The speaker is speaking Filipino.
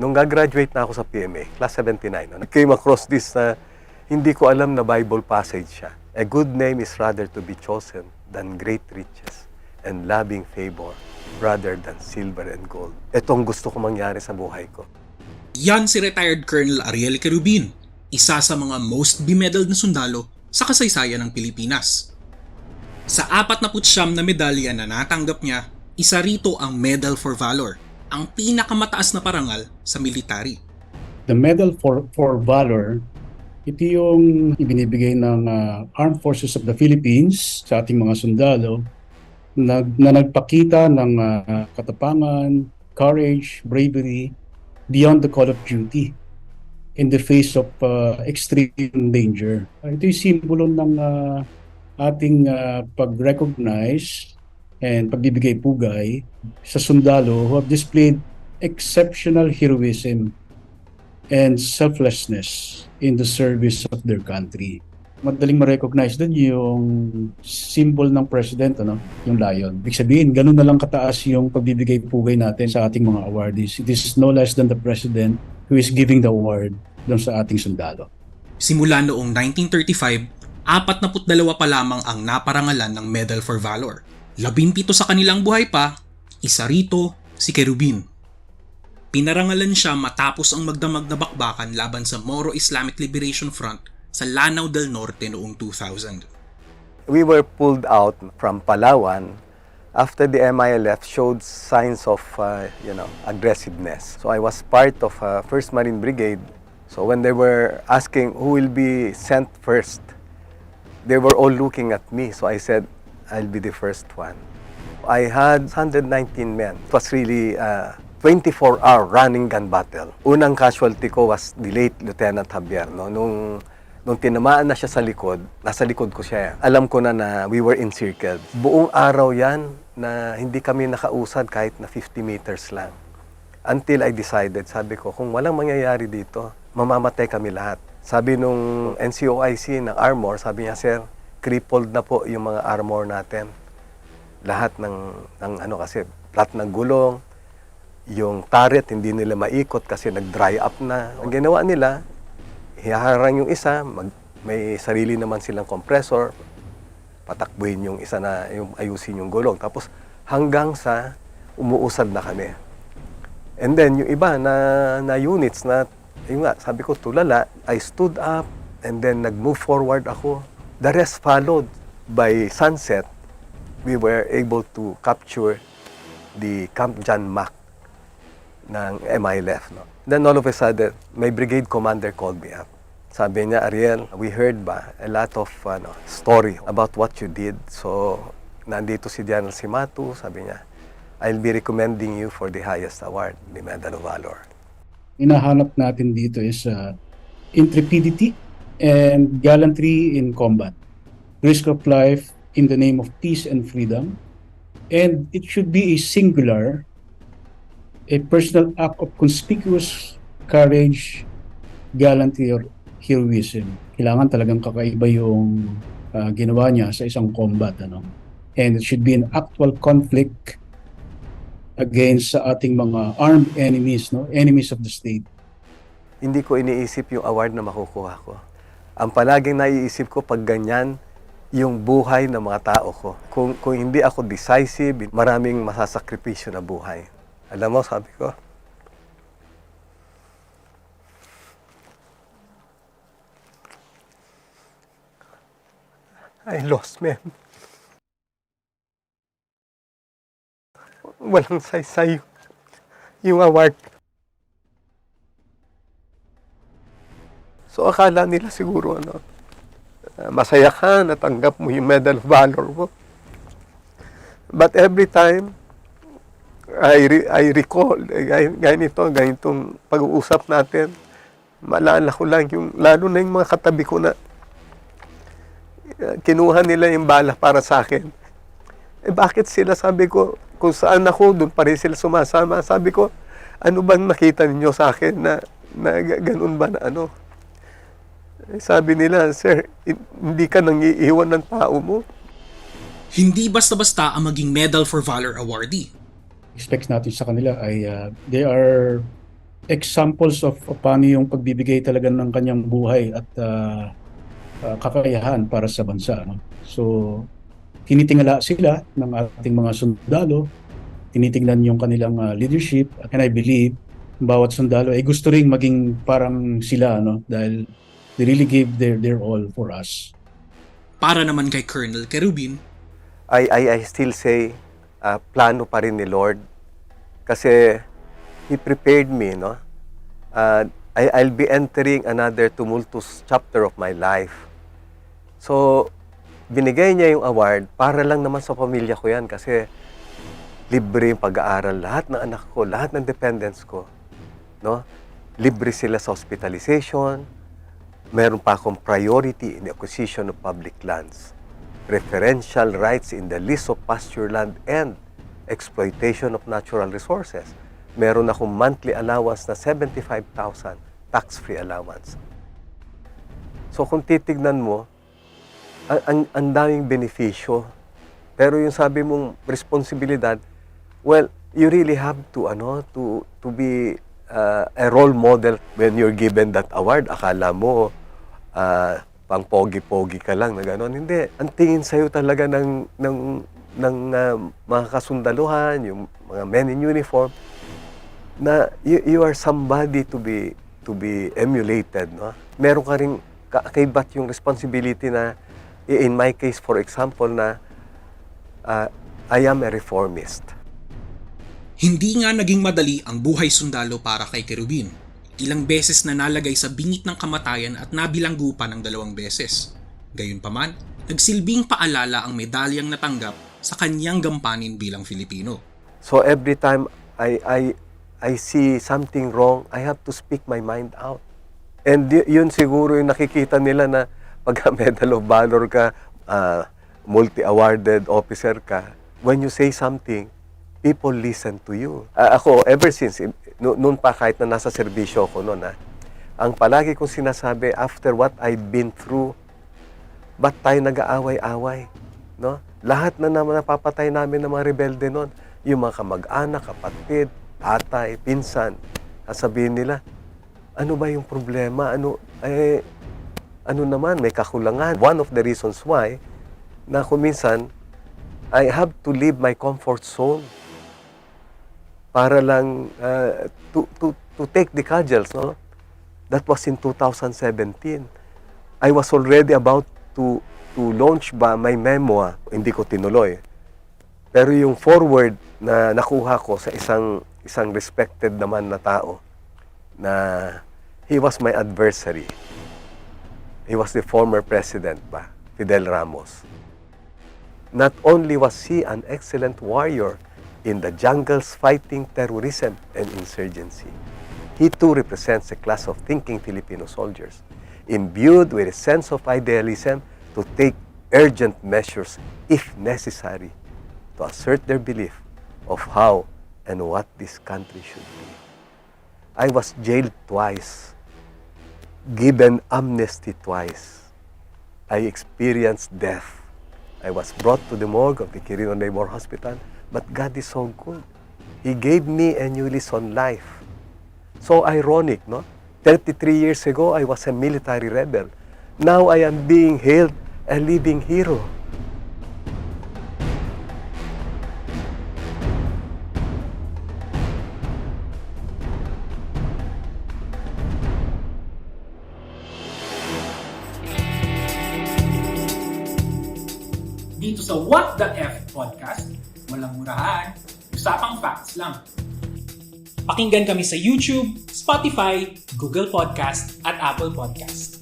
Nung gagraduate na ako sa PMA, class 79, no, I came across this na hindi ko alam na Bible passage siya. A good name is rather to be chosen than great riches and loving favor rather than silver and gold. Ito ang gusto ko mangyari sa buhay ko. Yan si retired Colonel Ariel Kerubin, isa sa mga most bemedaled na sundalo sa kasaysayan ng Pilipinas. Sa 49 na medalya na natanggap niya, isa rito ang Medal for Valor, ang pinakamataas na parangal sa military. The Medal for, for Valor, ito yung ibinibigay ng ah, Armed Forces of the Philippines sa ating mga sundalo na, na nagpakita ng ah, katapangan, courage, bravery beyond the call of duty in the face of ah, extreme danger. Ito yung simbolo ng ah, ating ah, pag-recognize and pagbibigay pugay sa sundalo who have displayed exceptional heroism and selflessness in the service of their country. Madaling ma-recognize din yung symbol ng president, ano, yung lion. Ibig sabihin, ganun na lang kataas yung pagbibigay pugay natin sa ating mga awardees. It is no less than the president who is giving the award doon sa ating sundalo. Simula noong 1935, 42 pa lamang ang naparangalan ng Medal for Valor. Labimpito sa kanilang buhay pa, isa rito si Kerubin. Pinarangalan siya matapos ang magdamag na bakbakan laban sa Moro Islamic Liberation Front sa Lanao del Norte noong 2000. We were pulled out from Palawan after the MILF showed signs of, uh, you know, aggressiveness. So I was part of uh, 1st Marine Brigade. So when they were asking who will be sent first, they were all looking at me. So I said, I'll be the first one. I had 119 men. It was really a 24-hour running gun battle. Unang casualty ko was the late Lieutenant Javier. No? Nung, nung tinamaan na siya sa likod, nasa likod ko siya. Alam ko na na we were encircled. Buong araw yan na hindi kami nakausad kahit na 50 meters lang. Until I decided, sabi ko, kung walang mangyayari dito, mamamatay kami lahat. Sabi nung NCOIC ng armor, sabi niya, Sir, crippled na po yung mga armor natin. Lahat ng, ng ano kasi, lahat ng gulong, yung turret hindi nila maikot kasi nag-dry up na. Ang ginawa nila, hiharang yung isa, mag, may sarili naman silang compressor, patakbuhin yung isa na yung ayusin yung gulong. Tapos hanggang sa umuusad na kami. And then yung iba na, na units na, yung nga, sabi ko tulala, I stood up and then nag-move forward ako. The rest followed. By sunset, we were able to capture the Camp John Mac ng MILF. No? Then all of a sudden, my brigade commander called me up. Sabi niya, Ariel, we heard ba a lot of ano, story about what you did. So, nandito si General Simatu, sabi niya, I'll be recommending you for the highest award, the Medal of Valor. Hinahanap natin dito is uh, intrepidity and gallantry in combat. Risk of life in the name of peace and freedom. And it should be a singular, a personal act of conspicuous courage, gallantry, or heroism. Kailangan talagang kakaiba yung uh, ginawa niya sa isang combat. Ano? And it should be an actual conflict against sa ating mga armed enemies, no? enemies of the state. Hindi ko iniisip yung award na makukuha ko. Ang palaging naiisip ko pag ganyan, yung buhay ng mga tao ko. Kung, kung hindi ako decisive, maraming masasakripisyo na buhay. Alam mo, sabi ko, I lost men. Walang saysay yung award. So akala nila siguro ano, uh, masaya ka, natanggap mo yung Medal of Valor mo. But every time, I, re- I recall, eh, gaya, gaya nito, ganitong pag-uusap natin, maalala ko lang yung, lalo na yung mga katabi ko na uh, kinuha nila yung bala para sa akin. Eh bakit sila, sabi ko, kung saan ako, doon pa rin sila sumasama. Sabi ko, ano bang nakita ninyo sa akin na, na ga- ganun ba na ano? Eh, Sabi nila, sir, hin- hindi ka nang iiwan ng tao mo. Hindi basta-basta ang maging Medal for Valor awardee. expects natin sa kanila ay uh, they are examples of, of paano yung pagbibigay talaga ng kanyang buhay at ah, ah, kakayahan para sa bansa. No? So, tinitingala sila ng ating mga sundalo, tinitingnan yung kanilang ah, leadership, and I believe bawat sundalo ay gusto ring maging parang sila no dahil they really gave their their all for us. Para naman kay Colonel Kerubin, I, I, I still say, uh, plano pa rin ni Lord. Kasi He prepared me, no? Uh, I, I'll be entering another tumultuous chapter of my life. So, binigay niya yung award para lang naman sa pamilya ko yan kasi libre yung pag-aaral. Lahat ng anak ko, lahat ng dependents ko, no? Libre sila sa hospitalization. Meron pa akong priority in the acquisition of public lands preferential rights in the lease of pasture land and exploitation of natural resources. Meron akong monthly allowance na 75,000 tax-free allowance. So kung titignan mo, ang, ang, ang daming benepisyo. Pero yung sabi mong responsibilidad, well, you really have to ano to to be uh, a role model when you're given that award. Akala mo uh, pang pogi-pogi ka lang na gano'n. Hindi. Ang tingin sa'yo talaga ng, ng, ng uh, mga kasundaluhan, yung mga men in uniform, na you, you are somebody to be to be emulated. No? Meron ka rin kaibat yung responsibility na, in my case, for example, na uh, I am a reformist. hindi nga naging madali ang buhay sundalo para kay Kerubin. Ilang beses na nalagay sa bingit ng kamatayan at nabilanggo pa ng dalawang beses. Gayunpaman, nagsilbing paalala ang medalyang natanggap sa kanyang gampanin bilang Filipino. So every time I I I see something wrong, I have to speak my mind out. And yun siguro yung nakikita nila na pagka Medal of Valor ka, ah, multi-awarded officer ka, when you say something, people listen to you. Ah, ako, ever since, no- noon pa kahit na nasa serbisyo ako noon, ah, ang palagi kong sinasabi, after what I've been through, ba't tayo nag-aaway-away? No? Lahat na naman napapatay namin ng mga rebelde noon, yung mga kamag-anak, kapatid, atay, pinsan, sasabihin nila, ano ba yung problema? Ano, eh, ano naman, may kakulangan. One of the reasons why, na kung minsan, I have to leave my comfort zone para lang uh, to, to, to take the cudgels, no? That was in 2017. I was already about to to launch ba my memoir. Hindi ko tinuloy. Pero yung forward na nakuha ko sa isang isang respected naman na tao na he was my adversary. He was the former president ba, Fidel Ramos. Not only was he an excellent warrior in the jungles fighting terrorism and insurgency, he too represents a class of thinking Filipino soldiers, imbued with a sense of idealism to take urgent measures, if necessary, to assert their belief of how and what this country should be. I was jailed twice, given amnesty twice. I experienced death. I was brought to the morgue of the Quirino Neighbor Hospital, but God is so good. He gave me a new lease on life. So ironic, no? 33 years ago, I was a military rebel. Now I am being hailed a living hero. Dito sa What the F podcast, walang murahan, usapang facts lang. Pakinggan kami sa YouTube, Spotify, Google Podcast at Apple Podcast.